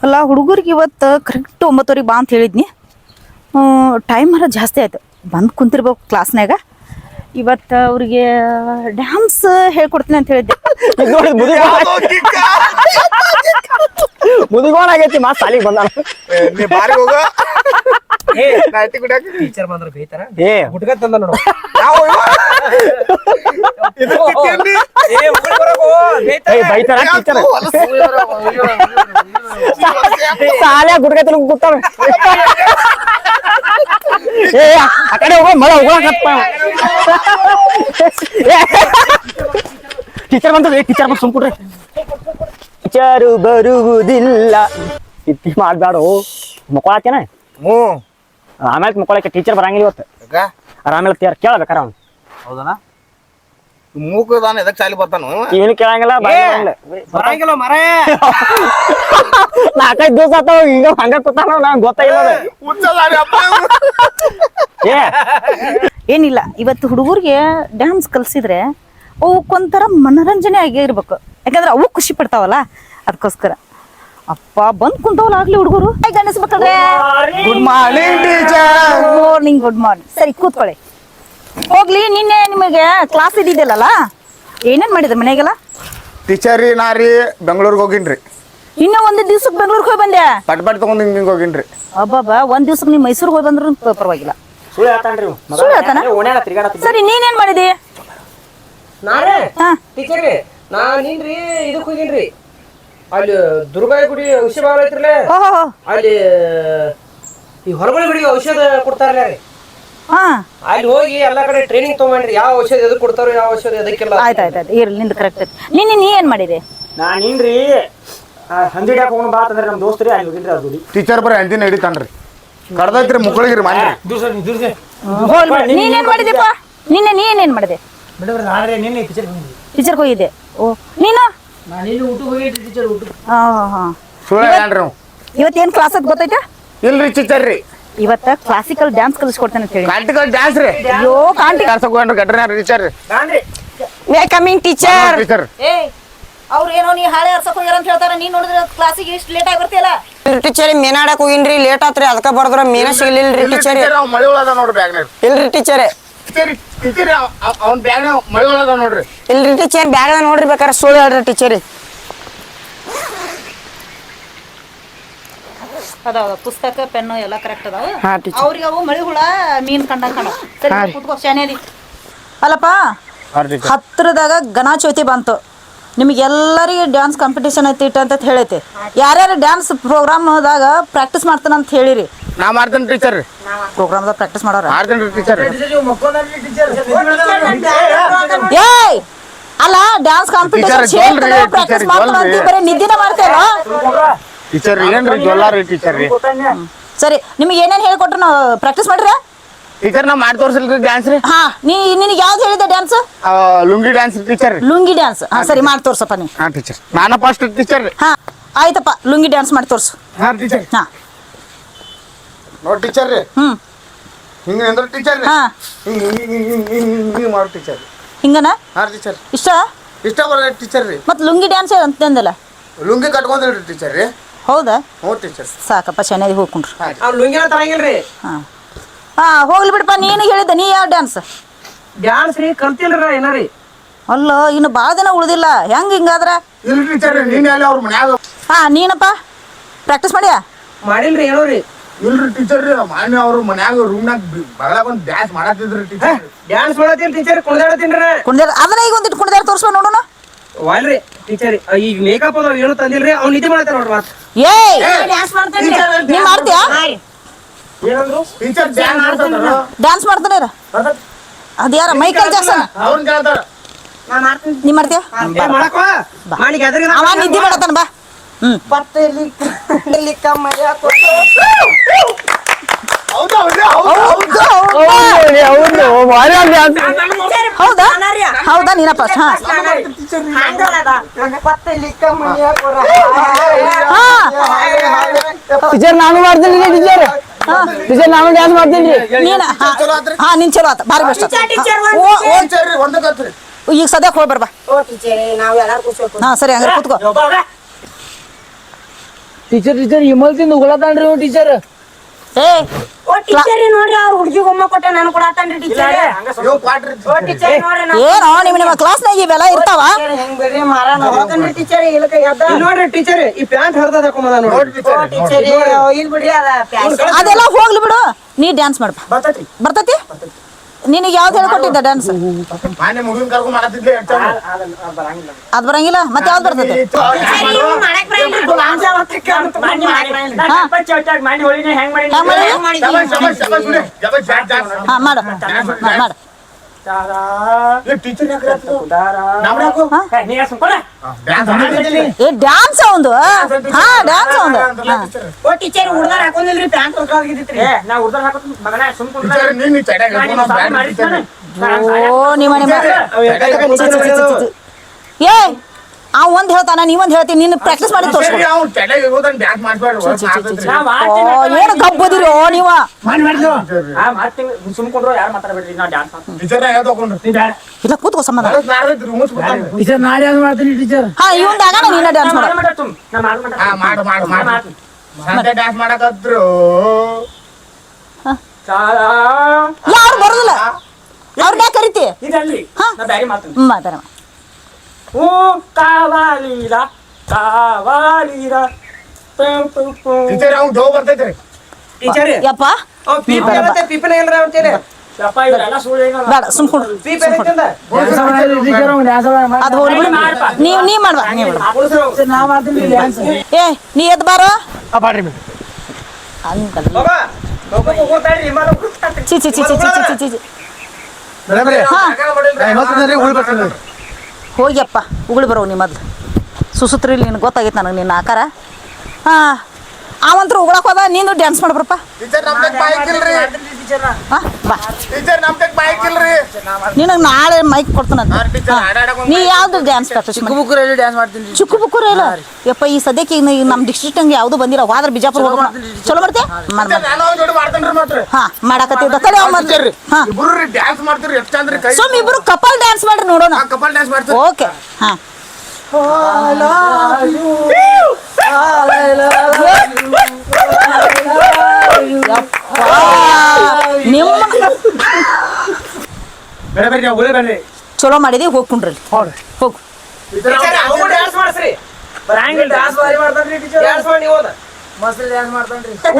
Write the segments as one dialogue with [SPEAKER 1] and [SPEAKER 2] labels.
[SPEAKER 1] ಅಲ್ಲ ಹುಡುಗರಿಗೆ ಇವತ್ತು ಕರೆಕ್ಟ್ ಒಂಬತ್ತುವರೆಗೆ ಬಾ ಅಂತ ಹೇಳಿದ್ನಿ. ಟೈಮ್ ಹರ ಜಾಸ್ತಿ ಆಯ್ತು. ಬಂದು ಕುಂತಿರ್ಬೇಕು ಕ್ಲಾಸ್ನಾಗ ಇವತ್ತು ಅವ್ರಿಗೆ ಡ್ಯಾನ್ಸ್ ಹೇಳ್ಕೊಡ್ತೀನಿ ಅಂತ ಹೇಳಿದ್ದೆ.
[SPEAKER 2] ಮುದುಗೋಣ ಆಗೈತಿ ಮಾ ಸಾಲಿಗೆ
[SPEAKER 3] ಬಂದ
[SPEAKER 4] ಟೀಚರ್ ಬಂದ್ರ ಬೈತಾರ
[SPEAKER 2] ಏ.
[SPEAKER 4] ಗುಟ್ಕ ತಂದ ನೋಡು.
[SPEAKER 2] ಸಾಲೆ ಗುಡ್ಗೆ ತಿನ್ಕ ಕೂತಾವ. ಏ ಆ ಕಡೆ ಹೋಗೋ ಮಳ ಹೋಗಕತ್ತ ಟೀಚರ್ ಬಂದ ಟೀಚರ್ ಬಂದು ಸುಮ್ಕೊಡ್ರಿ ಟೀಚರು ಬರುವುದಿಲ್ಲ. ಇತ್ತಿ ಮಾಡ್ಬೇಡು ಮಕ್ಕಳಾಕೇನ
[SPEAKER 3] ಹ್ಞೂ.
[SPEAKER 2] ಆಮೇಲೆ ಮಕ್ಕಳಕ್ಕೆ ಟೀಚರ್ ಬರಂಗಿಲ್ಲ ಇವತ್ತು? ಆಮೇಲೆ ತೀರ್ ಕೇಳಬೇಕಾರ ಅವ್ನು.
[SPEAKER 3] ಹೌದನ? ಮೂಕದಾನ ಎದಕ್ ಸಾಲಿ ಬರ್ತಾನು?
[SPEAKER 2] ಇವನು ಕೇಳಂಗಿಲ್ಲ ಬರಂಗಿಲ್ಲ
[SPEAKER 4] ಬರಂಗಿಲ್ಲ ಮರ.
[SPEAKER 2] ನಾಲ್ಕೈದು ದಿವಸ ಆತಾವ ಈಗ ಹಂಗ ಕೂತಾನ ನಂಗೆ ಗೊತ್ತಾಗಿಲ್ಲ ಅದು.
[SPEAKER 3] ಹುಚ್ಚದಾರಿ ಅಪ್ಪ. ಇವ್ನು.
[SPEAKER 2] ಏ
[SPEAKER 1] ಏನಿಲ್ಲ ಇವತ್ತು ಹುಡುಗರಿಗೆ ಡ್ಯಾನ್ಸ್ ಕಲ್ಸಿದ್ರೆ ಅವಕ್ಕೊಂಥರ ಮನೋರಂಜನೆ ಆಗೇ ಇರ್ಬೇಕು. ಯಾಕಂದ್ರೆ ಅವು ಖುಷಿ ಪಡ್ತಾವಲ್ಲ ಅದಕ್ಕೋಸ್ಕರ ಅಪ್ಪ ಬಂದ್ ಕುಂತವಲ್ಲ ಆಗ್ಲಿ ಹುಡುಗರು. ಗಣಿಸ್ಬೇಕಲ್ರೆ
[SPEAKER 3] good morning teacher
[SPEAKER 1] morning good morning ಸರಿ ಕೂತ್ಕೊಳ್ಳಿ. ಹೋಗ್ಲಿ ನಿನ್ನೆ ನಿಮಗೆ ಕ್ಲಾಸ್ ಇದ್ದಿದ್ದಲ್ಲ ಏನೇನ್ ಮಾಡಿದ್ರ ಮನೆಗೆಲ್ಲ?
[SPEAKER 3] ಟೀಚರ್ ರೀ ನಾ ರೀ ಬೆಂಗಳೂರಿಗೆ ಹೋಗಿನ್ರಿ.
[SPEAKER 1] ಇನ್ನ ಒಂದ್ ದಿವ್ಸಕ್ಕೆ ಬೆಂಗಳೂರಿಗೆ ಹೋಗಿ ಬಂದೆ?
[SPEAKER 3] ಪಟ್ ಪಟ್ ತಗೊಂಡ್ ಹಿಂಗ್ ಹಿಂಗ್ ಹೋಗಿನ್ರಿ.
[SPEAKER 1] ಅಬ್ಬಬ್ಬಾ ಒಂದ್ ದಿವ್ಸಕ್ಕೆ ನೀವು ಮೈಸೂರಿಗೆ ಹೋಗಿ ಬಂದ್ರು ಪರವಾಗಿಲ್ಲ.
[SPEAKER 2] ಸುಳ್ಳು ಹೇಳ್ತಾನ್ರಿ ಇವ. ಮಗ.
[SPEAKER 1] ಸುಳ್ಳು ಹೇಳ್ತಾನ?
[SPEAKER 2] ಓಣ್ಯಾಗ ತಿರ್ಗಾಡತ್ತಿದ್ದ.
[SPEAKER 1] ಸರಿ ನೀನೇನ್ ಮಾಡಿದಿ?
[SPEAKER 4] ನಾರೇ
[SPEAKER 1] ಹಾ.
[SPEAKER 4] ಟೀಚರ್ ನಾ ನೀನ್ರಿ ಇದಕ್ ಹೋಗಿನ್ರಿ. ಅಲ್ಲಿ ದುರ್ಗಾಯಿ ಗುಡಿ ಔಷಧ ಭಾಳ ಐತ್ರಲ್ಲ
[SPEAKER 1] ಓಹೋ.
[SPEAKER 4] ಅಲ್ಲಿ ಈ ಹೊರಗಡೆ ಗುಡಿಗೆ ಔಷಧ ಕೊಡ್ತಾರಲ್ಲ ರೀ.
[SPEAKER 1] ಹಾ.
[SPEAKER 4] ಅಲ್ಲಿ ಹೋಗಿ ಎಲ್ಲಾ ಕಡೆ ಟ್ರೈನಿಂಗ್ ತಗೊಂಡ್ರಿ ಯಾವ ಔಷಧಿ ಎದಕ್ ಕೊಡ್ತಾರೋ ಯಾವ ಔಷಧಿ ಎದಕ್ಕಿಲ್ಲ.
[SPEAKER 1] ಆಯ್ತು ಆಯ್ತು ಆಯ್ತು. ಇರ್ಲಿ ನಿಂದು ಕರೆಕ್ಟ್ ಐತಿ ನಿನ್ನೆ ನೀ ಏನ್ ಮಾಡಿದೆ?
[SPEAKER 2] ನಾನ್ ಏನ್ರಿ ಹಂದಿಡ್ಯಾಕ ಹೋಗೋಣ ಬಾ ಅಂತಂದ್ರೆ ನಮ್ಮ ದೋಸ್ತರಿ ಅಲ್ಲಿ ಹೋಗಿನ್ರಿ ಅದು
[SPEAKER 3] ಟೀಚರ್ ಬರೀ ಅಂದಿನ ಹಿಡಿತಾನ್ರಿ. ಕಡ್ದೈತ್ರಿ
[SPEAKER 1] ಹೋಗ್ಲಿ ಬಿಡು. ನೀನೇನ್ ಮಾಡಿದೆಪ್ಪ ನಿನ್ನೆ ನೀ ಏನೇನ್ ಮಾಡಿದೆ?
[SPEAKER 4] ಮೇಡಮ್ ನಾಳೆ ನಿನ್ನೆ ಟೀಚರ್
[SPEAKER 1] ಟೀಚರ್ಗೆ ಹೋಗಿದ್ದೆ. ಓ ನೀನು?
[SPEAKER 4] ನಾನು ಇಲ್ಲಿ ಊಟ ಹೋಗಿದ್ರಿ ಟೀಚರ್ ಊಟ
[SPEAKER 1] ಹಾ ಹಾ ಹಾ.
[SPEAKER 3] ಸುಳ್ಳು
[SPEAKER 1] ಇವತ್ತೇನ್ ಕ್ಲಾಸ್ ಅಂತ ಗೊತ್ತೈತಾ?
[SPEAKER 3] ಇಲ್ರಿ ಟೀಚರ್ ರೀ.
[SPEAKER 1] ಇವತ್ತ ಕ್ಲಾಸಿಕಲ್ ಡ್ಯಾನ್ಸ್ ಕಲಿಸ್ಕೊಡ್ತೇನೆ ಅಂತ ಹೇಳಿ.
[SPEAKER 3] ಕಾಂಟಿಕಲ್ ಡ್ಯಾನ್ಸ್ ರೀ?
[SPEAKER 1] ಅಯ್ಯೋ ಕಾಂಟಿ
[SPEAKER 3] ಹೋಗ್ರಿ ಗಡ್ರಿ teacher
[SPEAKER 1] way coming teacher
[SPEAKER 3] teacher
[SPEAKER 1] ಏ ಅವ್ರು ಏನೋ ನೀ ಹಾಳೆ ಹರ್ಸಕ್ ಹೋಗ್ಯಾರ ಅಂತ ಹೇಳ್ತಾರ. ನೀನ್ ನೋಡಿದ್ರೆ ಕ್ಲಾಸಿಗೆ ಇಷ್ಟು ಲೇಟ್ ಆಗಿ ಬರ್ತೀಯಲ್ಲ
[SPEAKER 5] ಟೀಚರ್ ಮೀನಾಡಕ್ ಹೋಗಿನ್ರಿ ಲೇಟ್ ಆತ್ರಿ. ಅದಕ್ಕ ಬರ್ದ್ರ ಮೀನ ಸಿಗ್ಲಿಲ್ರಿ ಟೀಚರ್
[SPEAKER 3] ಮಳಿ ಒಳದ ನೋಡ್ರಿ ಬ್ಯಾಗ್ನಾಗ.
[SPEAKER 5] ಇಲ್ರಿ ಟೀಚರ್
[SPEAKER 3] ಟೀಚರ್ ಅವ್ನ ಬ್ಯಾಗ್ನಾಗ ಮಳಿ ಒಳದ ನೋಡ್ರಿ.
[SPEAKER 5] ಇಲ್ರಿ ಟೀಚರ್ ಬ್ಯಾಗ್ ನೋಡ್ರಿ ಬೇಕಾರೆ ಸುಳ್ಳು ಹೇಳ್ರಿ ಟೀಚರ್
[SPEAKER 1] ಅದಾವ ಪುಸ್ತಕ ಪೆನ್ನು ಎಲ್ಲ ಕರೆಕ್ಟ್ ಅದಾವ.
[SPEAKER 5] ಹಾ, teacher.
[SPEAKER 1] ಅವ್ರಿಗೆ ಅವು ಮಳಿ ಹುಳ ಮೀನ್ ಕಂಡಂಗ್ ಕಾಣ. ಸರಿ ಕೂತ್ಕೋ ಶಾನೇದಿ ಅಲ್ಲಪ್ಪ ಹತ್ರದಾಗ ಗಣಚೌತಿ ಬಂತು. ನಿಮಗೆಲ್ಲರಿಗೆ ಡ್ಯಾನ್ಸ್ ಕಾಂಪಿಟೇಷನ್ ಐತಿ ಇಟ್ಟ ಅಂತ ಹೇಳೈತಿ. ಯಾರ್ಯಾರು ಡ್ಯಾನ್ಸ್ ಪ್ರೋಗ್ರಾಮ್ದಾಗ ಪ್ರಾಕ್ಟೀಸ್ ಮಾಡ್ತಾನೆ ಅಂತ ಹೇಳಿರಿ.
[SPEAKER 3] ನಾ ಮಾಡ್ತೇನೆ ಟೀಚರ್
[SPEAKER 1] ಪ್ರೋಗ್ರಾಮ್ದಾಗ ಪ್ರಾಕ್ಟೀಸ್ ಮಾಡೋರ?
[SPEAKER 3] ಮಾಡ್ತೇನೆ ಟೀಚರ್
[SPEAKER 1] ಏಯ್! ಅಲ್ಲ ಡ್ಯಾನ್ಸ್ ಕಾಂಪಿಟೇಷನ್
[SPEAKER 3] Teacher, ಜೋಲ್ರಿ,
[SPEAKER 1] ಪ್ರಾಕ್ಟೀಸ್
[SPEAKER 3] teacher,
[SPEAKER 1] ಮಾಡ್ತಾನ ಅಂತ
[SPEAKER 3] ಜೋಲ್ರಿ.
[SPEAKER 1] ಬರೀ ನಿದ್ದಿನ ಮಾಡ್ತೇವ
[SPEAKER 3] ಟೀಚರ್ ಏನ್ರಿ ಟೀಚರ್ ರೀ
[SPEAKER 1] ಸರಿ ನಿಮಗೆ ಏನೇನ್ ಹೇಳ್ಕೊಟ್ರು ನಾವು ಪ್ರಾಕ್ಟೀಸ್ ಮಾಡ್ರಿ?
[SPEAKER 3] ಟೀಚರ್ ನಾವು ಮಾಡಿ ತೋರ್ಸಲ್ರಿ ಡ್ಯಾನ್ಸ್ ರೀ.
[SPEAKER 1] ಹಾ ನೀ ನಿನಗೆ ಯಾವ್ದು ಹೇಳಿದೆ ಡ್ಯಾನ್ಸ್
[SPEAKER 3] ಲುಂಗಿ ಡ್ಯಾನ್ಸ್ ಟೀಚರ್ ರೀ.
[SPEAKER 1] ಲುಂಗಿ ಡ್ಯಾನ್ಸ್ ಹಾ ಸರಿ ಮಾಡಿ ತೋರ್ಸಪ್ಪ ನೀ
[SPEAKER 3] ಹಾ ಟೀಚರ್ ನಾನ ಫಸ್ಟ್ ಟೀಚರ್ ರೀ.
[SPEAKER 1] ಹಾ ಆಯ್ತಪ್ಪ ಲುಂಗಿ ಡ್ಯಾನ್ಸ್ ಮಾಡಿ ತೋರಿಸು.
[SPEAKER 3] ಹಾ ಟೀಚರ್
[SPEAKER 1] ಹಾ.
[SPEAKER 3] ನೋಡಿ ಟೀಚರ್ ರೀ.
[SPEAKER 1] ಹ್ಮ್.
[SPEAKER 3] ಹಿಂಗ ಅಂದ್ರೆ ಟೀಚರ್ ರೀ.
[SPEAKER 1] ಹಾ.
[SPEAKER 3] ಹಿಂಗ ಹಿಂಗ ಹಿಂಗ ಹಿಂಗ ಹಿಂಗ ಹಿಂಗ ಮಾಡೋ ಟೀಚರ್
[SPEAKER 1] ಹಿಂಗನ?
[SPEAKER 3] ಹಾ ಟೀಚರ್
[SPEAKER 1] ಇಷ್ಟ?
[SPEAKER 3] ಇಷ್ಟ ಬರೋದು ಟೀಚರ್ ರೀ.
[SPEAKER 1] ಮತ್ತೆ ಲುಂಗಿ ಡ್ಯಾನ್ಸ್ ಅಂತಂದಲ್ಲ
[SPEAKER 3] ಲುಂಗಿ ಕಟ್ಕೊಂಡ್ರಿ ಟೀಚರ್ ರೀ.
[SPEAKER 1] ಹೌದಾ?
[SPEAKER 3] ಹ್ಞೂ ಟೀಚರ್.
[SPEAKER 1] ಸಾಕಪ್ಪ ಚೆನ್ನಾಗಿ ಹೋಗ್ಕೊಂಡ್ರು.
[SPEAKER 4] ಅವ್ನು ಲುಂಗಿನ ತರಂಗಿಲ್ರಿ?
[SPEAKER 1] ಹಾ. ಹಾ ಹೋಗ್ಲಿ ಬಿಡಪ್ಪ ನೀನು ಹೇಳಿದ್ದೆ ನೀ ಯಾವ ಡ್ಯಾನ್ಸ್
[SPEAKER 4] ಡ್ಯಾನ್ಸ್ ರೀ ಕಲ್ತಿಲ್ರ ಏನಾರಿ
[SPEAKER 1] ಅಲ್ಲ ಇನ್ನು ಭಾಳ ದಿನ ಉಳಿದಿಲ್ಲ. ಹೆಂಗ್ ಹಿಂಗಾದ್ರ?
[SPEAKER 3] ಇಲ್ಲ ಟೀಚರ್ ನೀನು ಅಲ್ಲಿ ಅವ್ರ ಮನ್ಯಾಗ?
[SPEAKER 1] ಹಾ ನೀನಪ್ಪ ಪ್ರಾಕ್ಟೀಸ್ ಮಾಡ್ಯಾ?
[SPEAKER 4] ಮಾಡಿಲ್ರಿ ಏನೋ ರೀ.
[SPEAKER 3] ಇಲ್ರಿ ಟೀಚರ್ ರೀ ಮಾನ್ಯ ಅವ್ರ ಮನ್ಯಾಗ ರೂಮ್ನಾಗ ಬಗಲಾಗ ಬಂದು ಡ್ಯಾನ್ಸ್ ಮಾಡತ್ತಿದ್ರಿ ಟೀಚರ್.
[SPEAKER 4] ಡ್ಯಾನ್ಸ್ ಮಾಡತ್ತೀನಿ ಟೀಚರ್ ಕುಣಿದಾಡತ್ತೀನ್ರಿ
[SPEAKER 1] ಕುಣಿದಾರ ಅದನ್ನ ಈಗ ಒಂದಿಟ್ಟು ಕುಣಿದಾರ ತೋರ್ಸ್ಬ ನೋಡೋಣ.
[SPEAKER 4] ವಾಲ್ರಿ ಟೀಚರ್ ಈಗ ಮೇಕಪ್ ಅದಾವ ಏನು ತಂದಿಲ್ರಿ ಅವ್ನು ನಿದ್ದೆ ಮಾಡತ್ತೆ ನೋಡ್ರಿ ಮಾತು
[SPEAKER 1] ಏಯ್! ನೀ ಮಾಡ್ತೀಯಾ?
[SPEAKER 4] ಏನಂದ್ರು?
[SPEAKER 3] ಟೀಚರ್ ಡ್ಯಾನ್ಸ್ ಮಾಡ್ತಾರ
[SPEAKER 1] ಡ್ಯಾನ್ಸ್ ಮಾಡ್ತಾನೆ. ಅದ್ಯಾರ ಮೈಕಲ್ ಜಾಕ್ಸನ್
[SPEAKER 3] ಅವ್ರನ್ನ ಕೇಳ್ತಾರ
[SPEAKER 1] ನೀ ಮಾಡ್ತೀಯಾ? ಅವ ನಿದ್ದೆ ಮಾಡತಾನ. ಬಾ. ಹ್ಮ್.
[SPEAKER 3] ಹೌದಾ ಹೌದಾ ಹೌದಾ
[SPEAKER 1] ಹೌದು, ಹೌದು.
[SPEAKER 2] ಹೌದು? ಭಾರಿ ಡ್ಯಾನ್ಸ್
[SPEAKER 1] ಹೌದಾ? ಹೌದಾ? ನೀನ ಫಸ್ಟ್ ಹಾ. ಹಾ
[SPEAKER 2] ಟೀಚರ್ ನಾನು ಮಾಡ್ತೀನಿ ಟೀಚರ್ ಟೀಚರ್ ನಾನು ಡ್ಯಾನ್ಸ್ ಮಾಡ್ತೀನಿ
[SPEAKER 1] ನೀನ? ಹಾ,
[SPEAKER 3] ನಿನ್?
[SPEAKER 1] ಹಾ ನೀನ್ ಚಲೋ ಆತ ಬಾರಿ ಬೆಸ್ಟ್
[SPEAKER 3] ಟೀಚರ್ ಒಂದ ಕತ್ರಿ
[SPEAKER 1] ಈಗ ಸದ್ಯಕ್ಕೆ ಹೋಗಿ ಬರ್ಬಾ. ಹಾ ಸರಿ ಹಂಗಾರೆ ಕೂತ್ಕೋ.
[SPEAKER 2] ಟೀಚರ್ ಟೀಚರ್ ಹಿಮಲ್ತಿಂದ ಉಗುಳತಾನ್ರಿ ಟೀಚರ್.
[SPEAKER 1] ಏ
[SPEAKER 5] ಟೀಚರ್ ನೋಡ್ರಿ ಅವ್ರ ಹುಡುಗಿ ಒಮ್ಮ ಕೊಟ್ಟ ನಾನು ಕೊಡತಾನ್ರಿ ಟೀಚರ್ ಟೀಚರ್ ನೋಡ್ರಿ ನಾ
[SPEAKER 1] ಏನೋ ನಿಮ್ಮ ನಿಮ್ಮ ಕ್ಲಾಸ್ನಾಗ ಇವೆಲ್ಲ ಇರ್ತಾವ?
[SPEAKER 5] ಹೆಂಗ್ ಬಿಡ್ರಿ ಮಾರ ನಾ ಹೋಗನ್ರಿ ಟೀಚರ್ ಇಲ್ಕ ಎದ್ದ.
[SPEAKER 4] ಇಲ್ಲಿ ನೋಡ್ರಿ ಟೀಚರ್ ಈ ಪ್ಯಾಂಟ್ ಹರ್ದ ಹಾಕೊಂಬದ ನೋಡಿ
[SPEAKER 3] ನೋಡಿ
[SPEAKER 5] ಓ ಟೀಚರ್ ಇಲ್ ಬಿಡ್ರಿ ಅದ ಪ್ಯಾಸ್
[SPEAKER 1] ಅದೆಲ್ಲ ಹೋಗ್ಲಿ ಬಿಡು. ನೀ ಡ್ಯಾನ್ಸ್ ಮಾಡ್ಬಾ.
[SPEAKER 3] ಬರ್ತೈತಿ?
[SPEAKER 1] ಬರ್ತತಿ ನಿನಗೆ ಯಾವ್ದು ಹೇಳ್ಕೊಟ್ಟಿದ್ದ ಡ್ಯಾನ್ಸ್ ಅದ್ ಬರಂಗಿಲ್ಲ ಮತ್ತೆ ಯಾವ್ದು
[SPEAKER 3] ಬರ್ತದೆ
[SPEAKER 1] ಹಾ ಮಾಡು ಮಾಡು
[SPEAKER 3] ಏ ಡ್ಯಾನ್ಸ್
[SPEAKER 1] ಒಂದು ಹಾ? ಡ್ಯಾನ್ಸ್
[SPEAKER 5] ಒಂದು ಟೀಚರ್
[SPEAKER 3] ನಾ
[SPEAKER 1] ಓ ಆ ಒಂದ್ ಹೇಳ್ತಾನ ನೀ ಒಂದ್ ಹೇಳ್ತೀನಿ ನೀನು ಪ್ರಾಕ್ಟೀಸ್ ಮಾಡಿ ತೋರಿಸ್ಕೊ. ಏನು ನೀವ? ಇಲ್ಲ ಕೂತ್ಕೋ ಸಂಬಂಧ ನೀನ ಡ್ಯಾನ್ಸ್ ಮಾಡು
[SPEAKER 3] ಮಾಡು. ಮಾಡು ಡ್ಯಾನ್ಸ್
[SPEAKER 1] ಯಾರು ಕರಿತಿ?
[SPEAKER 4] ಓ ಕಾವಾಲೀರ ಕಾವಾಲೀರ.
[SPEAKER 3] ಅವ್ನು ಡೋ ಬರ್ತೈತ್ರಿ
[SPEAKER 4] ಟೀಚರ್.
[SPEAKER 1] ಯಪ್ಪ.
[SPEAKER 4] ಅವ್ ಪೀಪ್ ಹೇಳತ್ತೆ ಪೀಪನ ಏನ್ರ ಅಂತೀರಿ ಯಪ್ಪ ಇವರೆಲ್ಲ ಸುಳ್ಳು ಏನಲ್ಲ
[SPEAKER 1] ಬೇಡ ಸುಮ್ಕೊಂಡು
[SPEAKER 4] ಪೀಪ್ ಏನಂತಂದ
[SPEAKER 2] ಟೀಚರ್ ಡ್ಯಾನ್ಸ್
[SPEAKER 1] ಅದು? ಹೋಗ್ಲಿ ಬಿಡು. ನೀವ್ ನೀ ಮಾಡ್ಬಾ
[SPEAKER 2] ಡ್ಯಾನ್ಸ್
[SPEAKER 1] ಏ ನೀ ಎದ್ ಬಾರೋ.
[SPEAKER 2] ಬಾಡ್ರಿ
[SPEAKER 1] ಹಂಗಲ್ಲ.
[SPEAKER 4] ಬಾಬಾ ಬಾಬಾ
[SPEAKER 1] ಚಿ ಚಿ ಚಿ ಚಿ ಚಿ ಚಿ ಚಿ ಚಿ ಹಾ. ಹೋಗ್ಯಪ್ಪ ಉಗುಳಿ ಬರೋ ನೀ ಮೊದ್ಲು. ಸುಸುತ್ರಿ ನಿನಗೆ ಗೊತ್ತಾಗೈತೆ ನನಗೆ ನಿನ್ನ ಆಕಾರ. ಹಾಂ ಅವಂತ್ರ ಉಗುಳಕ್ಕೆ ಹೋದ ನೀನು ಡ್ಯಾನ್ಸ್ ಮಾಡ್ಬರಪ್ಪ.
[SPEAKER 3] ಟೀಚರ್
[SPEAKER 1] ನಿನಗ್ ನಾಳೆ ಮೈಕ್ ಕೊಡ್ತಾನಂತ ನೀ ಯಾವ್ದು ಡ್ಯಾನ್ಸ್ ಪ್ರಾಕ್ಟೀಸ್
[SPEAKER 2] ಚಿಕ್ಕಬುಕ್ಕೂರಲ್ಲಿ ಡ್ಯಾನ್ಸ್
[SPEAKER 1] ಇಲ್ಲ ಯಪ್ಪ ಈ ಸದ್ಯಕ್ಕೆ ಈಗ ನಮ್ಮ ಡಿಸ್ಟ್ರಿಕ್ಟ್ ಯಾವ್ದು ಬಂದಿರ ಹೋದ್ರ ಬಿಜಾಪುರ ಹೋಗೋಣ. ಚಲೋ
[SPEAKER 3] ಬರ್ತೆ
[SPEAKER 1] ಹಾ ಮಾಡಾಕತ್ತಿದ್ದ ತಡೆ ಅವ್ನ್ ಮಾಡ್ತೀರಿ ಹಾ.
[SPEAKER 3] ಇಬ್ರು ಡ್ಯಾನ್ಸ್ ಮಾಡ್ತೀರಿ ಎಷ್ಟು ಕೈ.
[SPEAKER 1] ಸುಮ್ ಇಬ್ರು ಕಪಲ್ ಡ್ಯಾನ್ಸ್ ಮಾಡ್ರಿ ನೋಡೋಣ.
[SPEAKER 3] ಕಪಲ್ ಡ್ಯಾನ್ಸ್ ಮಾಡ್ತೀರಿ
[SPEAKER 1] ಓಕೆ ಹಾ.
[SPEAKER 4] I
[SPEAKER 1] ಚಲೋ ಮಾಡಿದೆ ಹೋಗಿ
[SPEAKER 4] ಹೋಗು.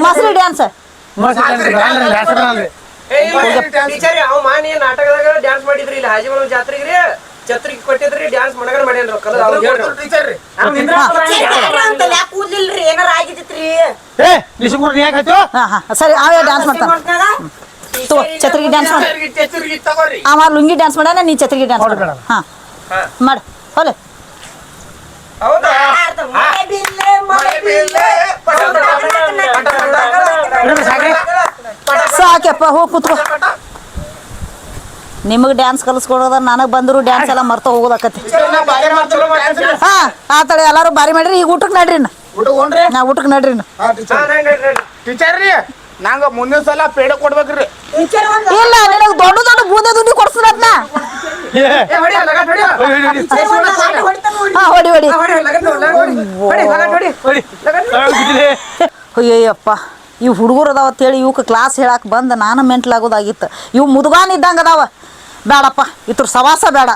[SPEAKER 4] ಮಸರಿ ಡ್ಯಾನ್ಸ್ ನಾಟಕದಾಗ ಡ್ಯಾನ್ಸ್ ಮಾಡಿದ್ರಿ ಇಲ್ಲಿ ಹಾಜಿಮಲ ಜಾತ್ರೆಗೆ ಛತ್ರಿಗೆ ಕೊಟ್ಟಿದ್ರಿ ಡ್ಯಾನ್ಸ್ ಮಡಗಣ ಮಾಡ್ಯಾನ್ರಿ ಕಲರ್
[SPEAKER 5] ಏನಾರ
[SPEAKER 2] ಆಗಿದ್ರಿ ನಿಶುಕುರ್ ಯಾಕೆ
[SPEAKER 1] ಆಯ್ತು ಸರಿ ಡ್ಯಾನ್ಸ್ ಮಾಡ್ತಾನೆ. ತಗೋ ಛತ್ರಗಿ ಡ್ಯಾನ್ಸ್ ಮಾಡು ಅವ ಲುಂಗಿ ಡ್ಯಾನ್ಸ್ ಮಾಡ್ಯಾನ ನೀ ಛತ್ರಗಿ ಡ್ಯಾನ್ಸ್ ಮಾಡು ಹಾ ಮಾಡು ಹೊಲೆ
[SPEAKER 5] ಹೋ
[SPEAKER 1] ಸಾಕ್ಯಪ್ಪ ಹೋಗಿ ಕೂತ್ಕೋ ನಿಮಗೆ ಡ್ಯಾನ್ಸ್ ಕಲಿಸ್ಕೊಡೋದ ನನಗೆ ಬಂದ್ರು ಡ್ಯಾನ್ಸ್ ಎಲ್ಲ ಮರ್ತ ಹೋಗೋದಕ್ಕತಿ
[SPEAKER 3] ಹಾ ಆ ತಡೆ
[SPEAKER 1] ಹಾ ಆತಡೆ ಎಲ್ಲಾರು ಬಾರಿ ಮಾಡ್ರಿ ಈಗ ಊಟಕ್ಕೆ ನಡ್ರಿ ನಾ ಊಟಕ್ಕೆ ನಡ್ರಿ ಇನ್ನು.
[SPEAKER 3] ಹಾ ಟೀಚರ್ ಟೀಚರ್ ರೀ ನಂಗ ಮುಂದಿನ ಸಲ ಪೇಡ ಕೊಡ್ಬೇಕ್ರಿ.
[SPEAKER 1] ಇಲ್ಲ ನಿನಗೆ ದೊಡ್ಡ ದೊಡ್ಡ ಬೂದೆ ದುಡ್ಡು ಕೊಡ್ಸ್ರತ್ನ
[SPEAKER 4] ಏ ಹೊಡಿ ಹೊಡಿ
[SPEAKER 1] ಹಾ ಹೊಡಿ ಹೊಡಿ.
[SPEAKER 4] ಹೊಡಿ ಲಗಟ್ ಹೊಡಿ ಹೊಡಿ. ಲಗಟ್ ಹೊಡಿ. ಹೊಡಿ. ಲಗಟ್
[SPEAKER 1] ಅಯ್ಯಯ್ಯಪ್ಪ ಇವು ಹುಡುಗರು ಅದಾವ ಅಂತೇಳಿ ಇವಕ್ಕೆ ಕ್ಲಾಸ್ ಹೇಳಕ್ಕೆ ಬಂದು ನಾನು ಮೆಂಟ್ಲಾಗೋದಾಗಿತ್ತು ಇವು ಮುದುಗಾನ್ ಇದ್ದಂಗೆ ಅದಾವ. ಬೇಡಪ್ಪ ಇತ್ರ ಸವಾಸ ಬೇಡ